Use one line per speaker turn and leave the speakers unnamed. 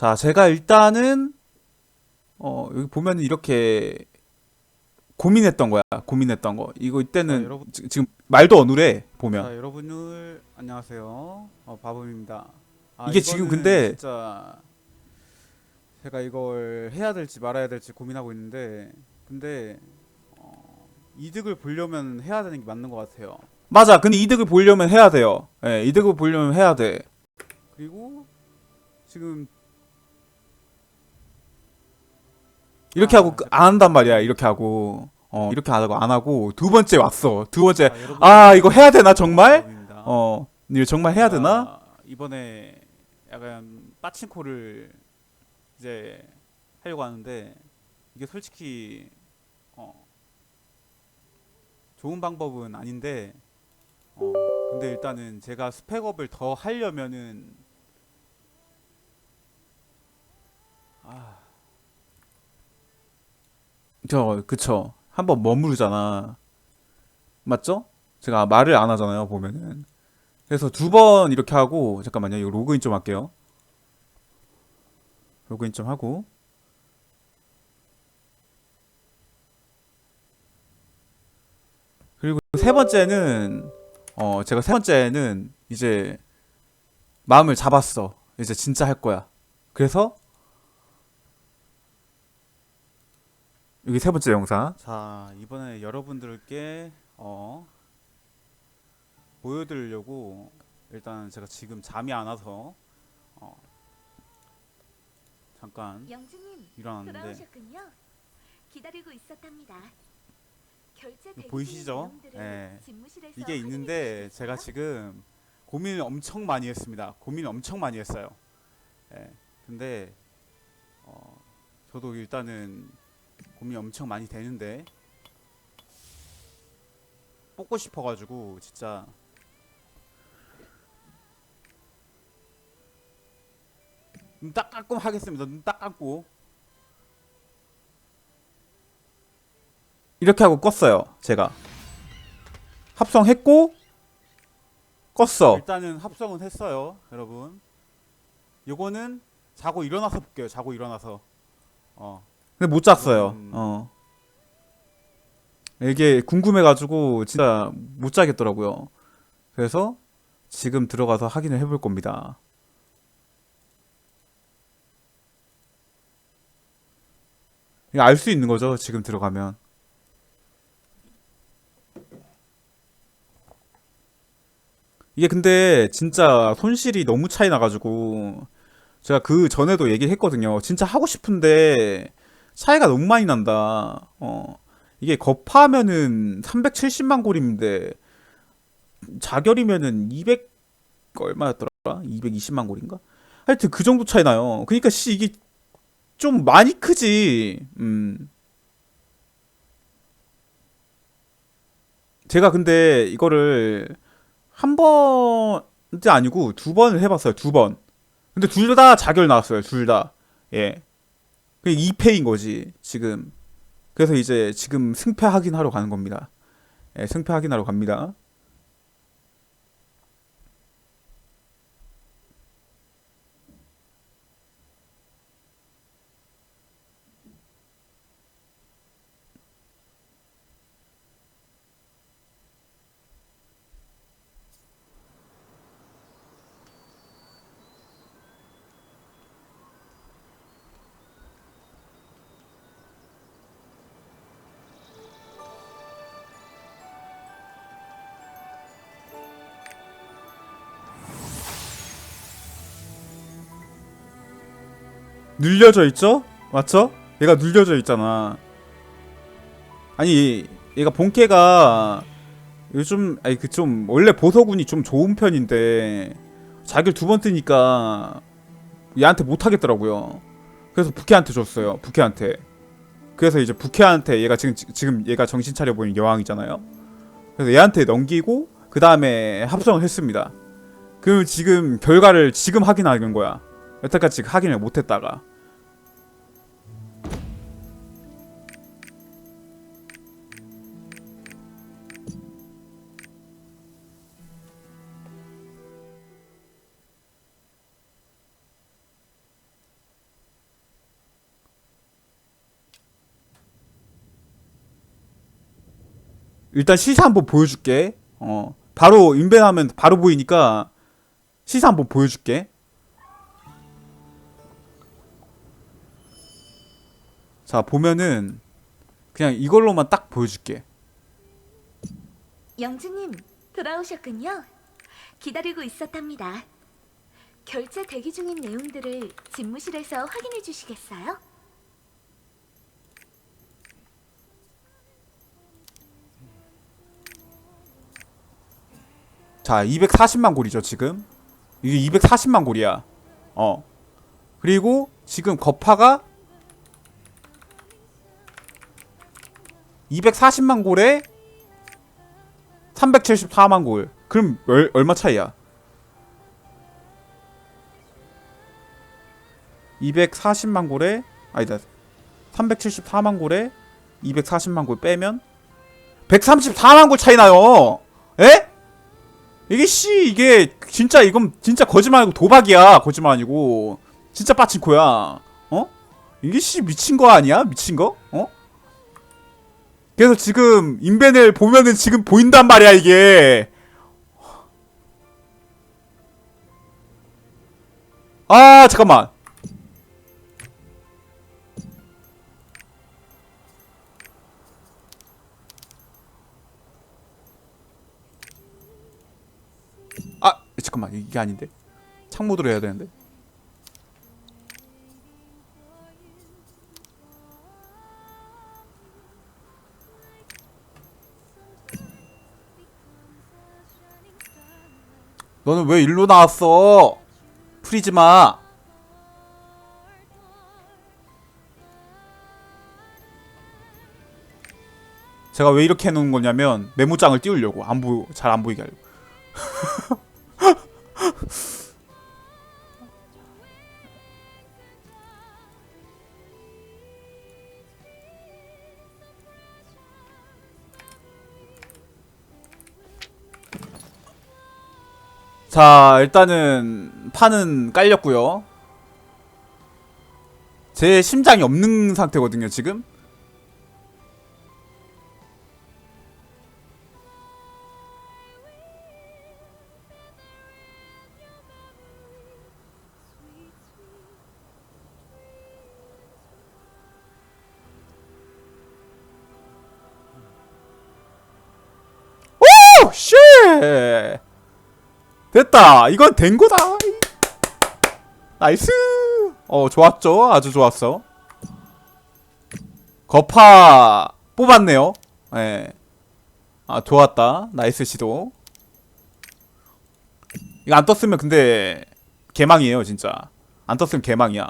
자, 제가 일단은 어, 여기 보면 이렇게 고민했던 거야. 고민했던 거. 이거 이때는
자, 여러분-
지- 지금 말도 어눌해 보면.
자 여러분들 안녕하세요. 어, 바보입니다. 아,
이게 지금
이거는
근데-
진짜 제가 이걸 해야 될지 말아야 될지 고민하고 있는데 근데 어, 이득을 보려면 해야 되는 게 맞는 것 같아요.
맞아. 근데 이득을 보려면 해야 돼요. 예, 이득을 보려면 해야 돼.
그리고 지금
이렇게
아,
하고 끄- 안 한단 말이야. 이렇게 하고. 어, 이렇게 안 하고 안 하고 두 번째 왔어. 두 번째.
자, 여러분-
아, 이거 해야 되나 정말? 어, 이거 정말 해야 되나?
제가 이번에 약간 빠친코를 이제 하려고 하는데 이게 솔직히 어 좋은 방법은 아닌데 어 근데 일단은 제가 스펙업을 더 하려면은
저, 그쵸. 한번 머무르잖아. 맞죠? 제가 말을 안 하잖아요, 보면은. 그래서 두 번 이렇게 하고, 잠깐만요. 이거 로그인 좀 할게요. 로그인 좀 하고. 그리고 세 번째는, 어, 제가 세 번째는 이제 마음을 잡았어. 이제 진짜 할 거야. 그래서 여기 세 번째 영상.
자, 이번에 여러분들께 어 보여드리려고 일단 제가 지금 잠이 안 와서 어 잠깐
영주님
일어났는데
돌아오셨군요. 기다리고 있었답니다. 결제 대기
보이시죠?
중인 내용들을
예.
집무실에서
이게
확인해
있는데? 제가 지금 고민을 엄청 많이 했습니다. 고민을 엄청 많이 했어요. 예. 근데 어 저도 일단은 고민이 엄청 많이 되는데 뽑고 싶어가지고 진짜 눈 딱 감고 하겠습니다. 눈 딱 감고
이렇게 하고 껐어요. 제가 합성했고 껐어.
일단은 합성은 했어요, 여러분. 요거는 자고 일어나서 볼게요. 자고 일어나서. 어.
근데 못 잤어요.
음.
어. 이게 궁금해가지고 진짜 못 자겠더라고요. 그래서 지금 들어가서 확인을 해볼 겁니다. 이거 알 수 있는 거죠? 지금 들어가면. 이게 근데 진짜 손실이 너무 차이 나가지고 제가 그 전에도 얘기를 했거든요. 진짜 하고 싶은데 차이가 너무 많이 난다. 어. 이게 거파면은 370만 골인데 자결이면은 200 얼마였더라? 220만 골인가? 하여튼 그 정도 차이 나요. 그러니까 씨 이게 좀 많이 크지. 음. 제가 근데 이거를 한 번이 아니고 두 번을 해봤어요. 두 번. 근데 둘 다 자결 나왔어요. 둘 다. 예. 그 2패인 거지, 지금. 그래서 이제 지금 승패 확인하러 가는 겁니다. 예, 승패 확인하러 갑니다. 눌려져 있죠? 맞죠? 얘가 눌려져 있잖아. 아니, 얘가 본캐가 요즘 아니 그 좀 원래 보석운이 좀 좋은 편인데 자기를 두 번 뜨니까 얘한테 못 하겠더라고요. 그래서 부캐한테 줬어요. 부캐한테. 그래서 이제 부캐한테 얘가 지금 지금 얘가 정신 차려 보이는 여왕이잖아요. 그래서 얘한테 넘기고 그 다음에 합성을 했습니다. 그럼 지금 결과를 지금 확인하는 거야. 여태까지 확인을 못했다가 일단 시세 한번 보여줄게. 어, 바로 인벤하면 바로 보이니까 시세 한번 보여줄게. 자, 보면은 그냥 이걸로만 딱 보여줄게.
영주님, 돌아오셨군요. 기다리고 있었답니다. 결제 대기 중인 내용들을 집무실에서 확인해 주시겠어요?
자, 240만 골이죠, 지금. 이게 240만 골이야. 어. 그리고 지금 거파가 240만 골에 374만 골. 그럼 얼, 얼마 차이야? 240만 골에 아니다. 374만 골에 240만 골 빼면 134만 골 차이 나요. 에? 이게 씨 이게 진짜 이건 진짜 거짓말 아니고 도박이야. 거짓말 아니고. 진짜 빠친코야. 어? 이게 씨 미친 거 아니야? 미친 거? 어? 그래서 지금 인벤을 보면은 지금 보인단 말이야 이게. 아 잠깐만 이게 아닌데? 창모드로 해야 되는데? 너는 왜 일로 나왔어? 프리즈마. 제가 왜 이렇게 해놓은 거냐면 메모장을 띄우려고. 안 보여 잘안 보이게 하려고 자, 일단은 판은 깔렸고요. 제 심장이 없는 상태거든요, 지금. 됐다. 이건 된 거다. 나이스. 어, 좋았죠? 아주 좋았어. 거파 뽑았네요. 예. 아, 좋았다. 나이스 시도. 이거 안 떴으면 근데 개망이에요, 진짜. 안 떴으면 개망이야.